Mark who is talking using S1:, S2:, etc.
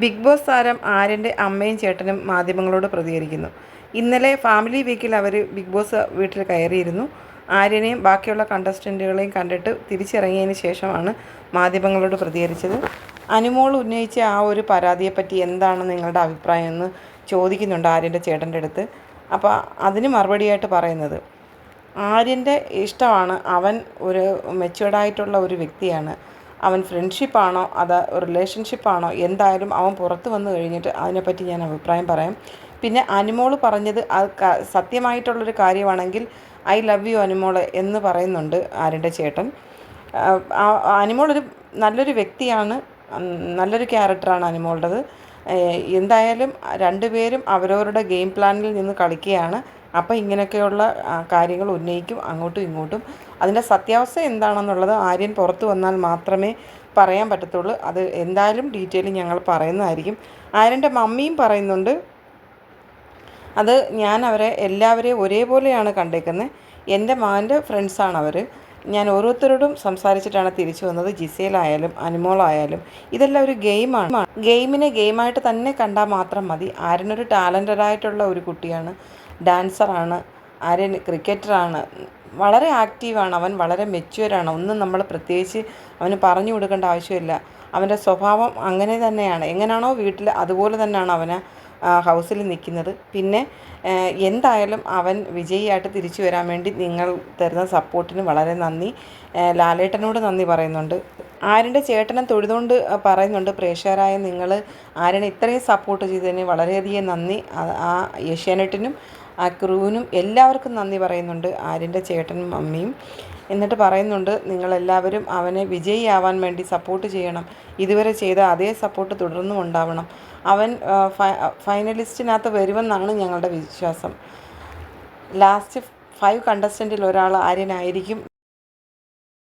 S1: Big boss താരം ആര്യന്റെ അമ്മയും ചേട്ടനും മാധ്യമങ്ങളോട് പ്രതികരിക്കുന്നു. ഇന്നലെ ഫാമിലി വീക്കിൽ അവർ ബിഗ് ബോസ് വീട്ടിൽ കയറിയിരുന്നു. ആര്യനെയും ബാക്കിയുള്ള കണ്ടസ്റ്റന്റുകളെയും കണ്ടിട്ട് തിരിച്ചിറങ്ങിയതിന് ശേഷമാണ് മാധ്യമങ്ങളോട് പ്രതികരിച്ചത്. അനുമോൾ ഉന്നയിച്ച ആ ഒരു പരാതിയെപ്പറ്റി എന്താണ് നിങ്ങളുടെ അഭിപ്രായം എന്ന് ചോദിക്കുന്നുണ്ട് ആര്യന്റെ ചേട്ടന്റെ അടുത്ത്. അപ്പോൾ അതിന് മറുപടിയായിട്ട് പറയുന്നത് ആര്യന്റെ ഇഷ്ടമാണ് അവൻ ഒരു മെച്ചുവേർഡായിട്ടുള്ള ഒരു വ്യക്തിയാണ്. അവൻ ഫ്രണ്ട്ഷിപ്പാണോ അത് റിലേഷൻഷിപ്പാണോ എന്തായാലും അവൻ പുറത്ത് വന്നു കഴിഞ്ഞിട്ട് അതിനെപ്പറ്റി ഞാൻ അഭിപ്രായം പറയാം. പിന്നെ അനുമോൾ പറഞ്ഞത് അത് സത്യമായിട്ടുള്ളൊരു കാര്യമാണെങ്കിൽ ഐ ലവ് യു അനുമോൾ എന്ന് പറയുന്നുണ്ട് ആരുടെ ചേട്ടൻ. അനുമോൾ ഒരു നല്ലൊരു വ്യക്തിയാണ് നല്ലൊരു ക്യാരക്ടറാണ് അനുമോളുടേത്. എന്തായാലും രണ്ടുപേരും അവരവരുടെ ഗെയിം പ്ലാനിൽ നിന്ന് കളിക്കുകയാണ്. അപ്പോൾ ഇങ്ങനെയൊക്കെയുള്ള കാര്യങ്ങൾ ഉന്നയിക്കും അങ്ങോട്ടും ഇങ്ങോട്ടും. അതിന്റെ സത്യാവസ്ഥ എന്താണെന്നുള്ളത് ആര്യൻ പുറത്തു വന്നാൽ മാത്രമേ പറയാൻ പറ്റത്തുള്ളൂ. അത് എന്തായാലും ഡീറ്റെയിൽ ഞങ്ങൾ പറയുന്നതായിരിക്കും. ആര്യന്റെ മമ്മിയും പറയുന്നുണ്ട് അത് ഞാൻ അവരെ എല്ലാവരെയും ഒരേപോലെയാണ് കണ്ടേക്കുന്നത് എന്റെ മകന്റെ ഫ്രണ്ട്സാണ് അവർ ഞാൻ ഓരോരുത്തരോടും സംസാരിച്ചിട്ടാണ് തിരിച്ചു വന്നത്. ജിസയിലായാലും അനുമോളായാലും ഇതെല്ലാം ഒരു ഗെയിമാണ്. ഗെയിമിനെ ഗെയിമായിട്ട് തന്നെ കണ്ടാൽ മാത്രം മതി. ആര്യനൊരു ടാലന്റഡ് ആയിട്ടുള്ള ഒരു കുട്ടിയാണ്. ഡാൻസറാണ്. ആര്യൻ ക്രിക്കറ്ററാണ്. വളരെ ആക്റ്റീവാണ്. അവൻ വളരെ മെച്യൂറാണ് ഒന്നും നമ്മൾ പ്രത്യേകിച്ച് അവന് പറഞ്ഞു കൊടുക്കേണ്ട ആവശ്യമില്ല. അവന്റെ സ്വഭാവം അങ്ങനെ തന്നെയാണ്. എങ്ങനെയാണോ വീട്ടിൽ അതുപോലെ തന്നെയാണ് അവന്. ഹൗസിൽ നിൽക്കുന്നത്. പിന്നെ എന്തായാലും അവൻ വിജയിയായിട്ട് തിരിച്ചു വരാൻ വേണ്ടി നിങ്ങൾ തരുന്ന സപ്പോർട്ടിന് വളരെ നന്ദി. ലാലേട്ടനോട് നന്ദി പറയുന്നുണ്ട്. ആര്യന്റെ ചേട്ടനെ തൊഴുതുകൊണ്ട് പറയുന്നുണ്ട് പ്രേക്ഷകരായ നിങ്ങൾ ആര്യനെ ഇത്രയും സപ്പോർട്ട് ചെയ്തതിന് വളരെയധികം നന്ദി. ആ ഏഷ്യാനെറ്റിനും ആ ക്രൂവിനും എല്ലാവർക്കും നന്ദി പറയുന്നുണ്ട് ആര്യന്റെ ചേട്ടനും അമ്മയും. എന്നിട്ട് പറയുന്നുണ്ട് നിങ്ങളെല്ലാവരും അവനെ വിജയിയാവാൻ വേണ്ടി സപ്പോർട്ട് ചെയ്യണം. ഇതുവരെ ചെയ്ത അതേ സപ്പോർട്ട് തുടർന്നും ഉണ്ടാവണം. അവൻ ഫൈനലിസ്റ്റിനകത്ത് വരുമെന്നാണ് ഞങ്ങളുടെ വിശ്വാസം. ലാസ്റ്റ് ഫൈവ് കണ്ടസ്റ്റന്റിൽ ഒരാൾ ആര്യനായിരിക്കും.